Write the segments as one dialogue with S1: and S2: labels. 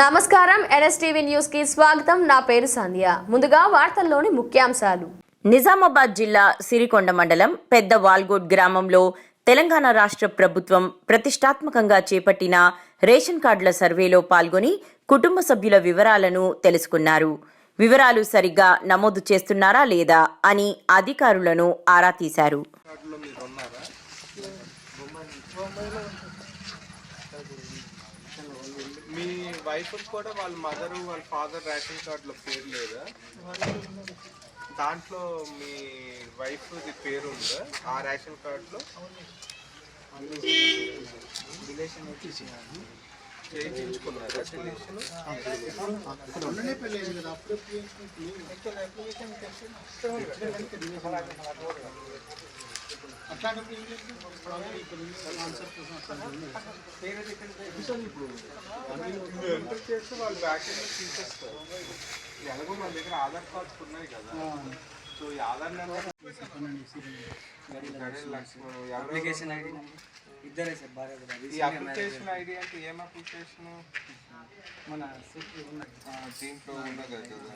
S1: నమస్కారం ఎన్ఎస్టీవీ న్యూస్కి స్వాగతం. నా పేరు సంధ్య. ముందుగా వార్తల్లోని ముఖ్యాంశాలు.
S2: నిజామాబాద్ జిల్లా సిరికొండ మండలం పెద్ద వాల్గోడ్ గ్రామంలో తెలంగాణ రాష్ట్ర ప్రభుత్వం ప్రతిష్టాత్మకంగా చేపట్టిన రేషన్ కార్డుల సర్వేలో పాల్గొని కుటుంబ సభ్యుల వివరాలను తెలుసుకున్నారు. వివరాలు సరిగ్గా నమోదు చేస్తున్నారా లేదా అని అధికారులను ఆరా తీశారు
S3: కార్డులో మీరు ఉన్నారా మీ వైఫ్ కూడా వాళ్ళ మదర్ వాళ్ళ ఫాదర్ రేషన్ కార్డులో పేరు లేదా? దాంట్లో మీ వైఫ్ పేరు ఉందా ఆ రేషన్ కార్డులో? చేయించుకున్నారా? రిలేషన్? చేస్తే వాళ్ళు బ్యాక్ ఎండ్ తీసేస్తారు ఎలాగో మన దగ్గర ఆధార్ కార్డ్స్ ఉన్నాయి కదా సో ఈ Aadhaar number Laxman
S4: application ID ఇద్దరే సార్ భార్య భర్త.
S3: ఈ అప్లికేషన్ ఐడి అంటే ఏం అప్లికేషన్
S4: మన సీట్లు ఉన్నాయి
S3: దీంట్లో ఉన్నది కదా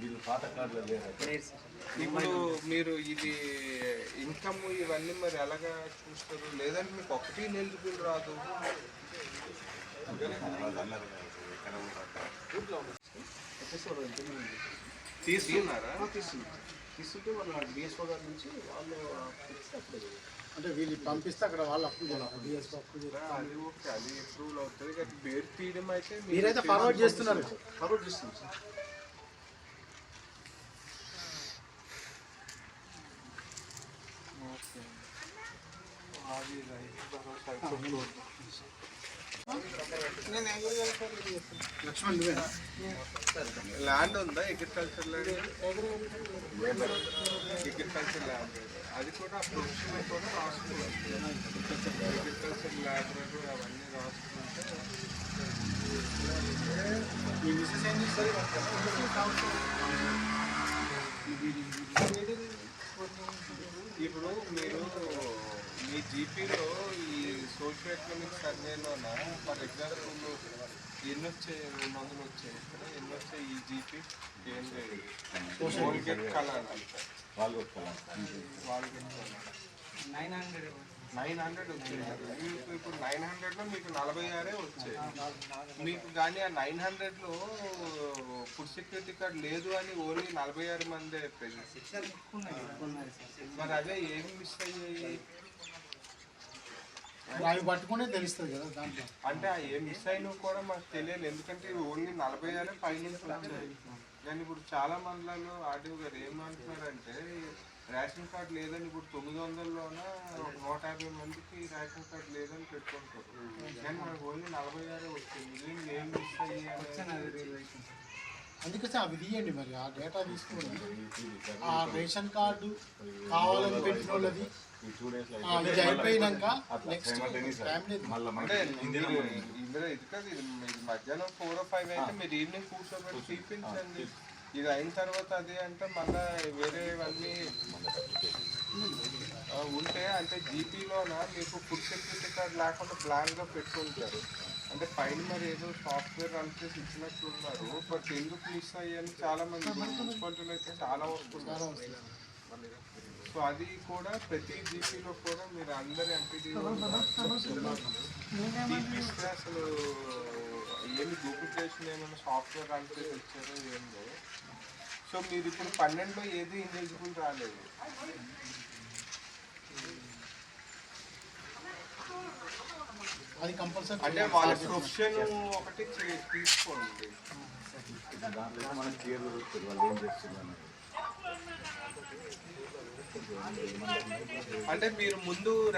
S4: లేదు సార్.
S3: ఇప్పుడు మీరు ఇది ఇన్కమ్ ఇవన్నీ మరి ఎలాగా చూస్తారు? లేదంటే మీకు ఒకటి ఎలిజిబుల్ రాదు? తీసుకున్నారా?
S5: తీసుకుంటే వాళ్ళ డిఎస్ఓ గారి నుంచి వాళ్ళు అంటే వీళ్ళు పంపిస్తే అక్కడ వాళ్ళు డిఎస్ఓ చేయాలి.
S3: అది ఓకే. అది అప్రూవల్ అవుతుంది. కానీ పేరు తీయడం అయితే
S5: మీరైతే ఫార్వర్డ్ చేస్తున్నారు. ఫార్వర్డ్ చేస్తున్నారు సార్
S3: ఓకే. అది రైతు భరోసా ఇప్పుడు
S5: లక్ష్మణ్ నువ్వేనా
S3: ల్యాండ్ ఉందా అగ్రికల్చర్ ల్యాండ్ అగ్రికల్చర్ ల్యాండ్ అది కూడా ప్రొఫెషన్ కూడా రాసుకున్నాం అగ్రికల్చర్ ల్యాండ్ అవన్నీ రాసుకుంటే
S5: మీ మిస్సెస్ ఏం చేస్తారు
S3: ఇప్పుడు మీరు మీ జీపీలో ఈ సోషియో ఎకనామిక్ సర్వేలోన? ఫర్ ఎగ్జాంపుల్ ఎన్ని వచ్చాయి రెండు వందలు వచ్చాయి. ఇక్కడ ఎన్ని వచ్చాయి ఈ జీపీ? ఏంటి? కోల్గేట్ కలర్ వాళ్ళకి
S4: నైన్ హండ్రెడ్
S3: నైన్ హండ్రెడ్ వచ్చాయి. కదా. మీకు ఇప్పుడు నైన్ హండ్రెడ్లో మీకు నలభై ఆరే వచ్చాయి. మీకు కానీ ఆ నైన్ హండ్రెడ్లో ఫుడ్ సెక్యూరిటీ కార్డ్ లేదు అని ఓన్లీ నలభై ఆరు మందే మరి అదే ఏమి మిస్ అయ్యాయి?
S5: అవి పట్టుకునే తెలుస్తుంది కదా దాంట్లో.
S3: అంటే ఏ మిస్ అయినవి కూడా మాకు తెలియదు. ఎందుకంటే ఇవి ఓన్లీ నలభై ఆరే పైనుంచి వచ్చాయి కానీ ఇప్పుడు చాలా మండలాలు ఆర్డీఓ గారు ఏమంటున్నారంటే రేషన్ కార్డు లేదని ఇప్పుడు తొమ్మిది వందల్లోన ఒక నూట యాభై మందికి రేషన్ కార్డు లేదని పెట్టుకుంటారు. కానీ మనకు ఓన్లీ నలభై ఆరే వచ్చింది. మిగిలిన ఏం మిస్ అయ్యాయి
S5: అందుకే అవి తీయండి మరి. ఆ డేటా తీసుకుని ఆ రేషన్ కార్డు కావాలని పెట్టిన వాళ్ళది అయిపోయినాక నెక్స్ట్ ఫ్యామిలీ
S3: అంటే మీరు ఇందులో ఇది కాదు ఇది ఇది మధ్యాహ్నం ఫోర్ ఫైవ్ అయితే మీరు ఈవినింగ్ కూర్చోబెట్టి చూపించండి ఇది అయిన తర్వాత అదే అంటే మళ్ళా వేరేవన్నీ ఉంటే అంటే జీపీలోన? మీకు ఫుడ్ సెక్యూరిటీ కార్డ్ లేకుండా బ్లాంక్గా పెట్టుకుంటారు. అంటే పైన మరి ఏదో సాఫ్ట్వేర్ రన్ చేసి ఇచ్చినట్లు ఉన్నారు. బట్ ఎందుకు మిస్ అయ్యాయని చాలా మంది మున్సిపాలిటీలో అయితే చాలా వస్తున్నారు. సో అది కూడా ప్రతి జీపీలో కూడా మీరు అందరి అసలు ఏమి డూప్లికేషన్ ఏమైనా సాఫ్ట్వేర్ చేసి ఇచ్చారో ఏందో. సో మీరు ఇప్పుడు పన్నెండులో ఏది రాలేదు.
S5: అది కంపల్సరీ
S3: అంటే వాళ్ళ ప్రొఫెషన్ ఒకటి తీసుకోండి. అంటే మీరు ముందు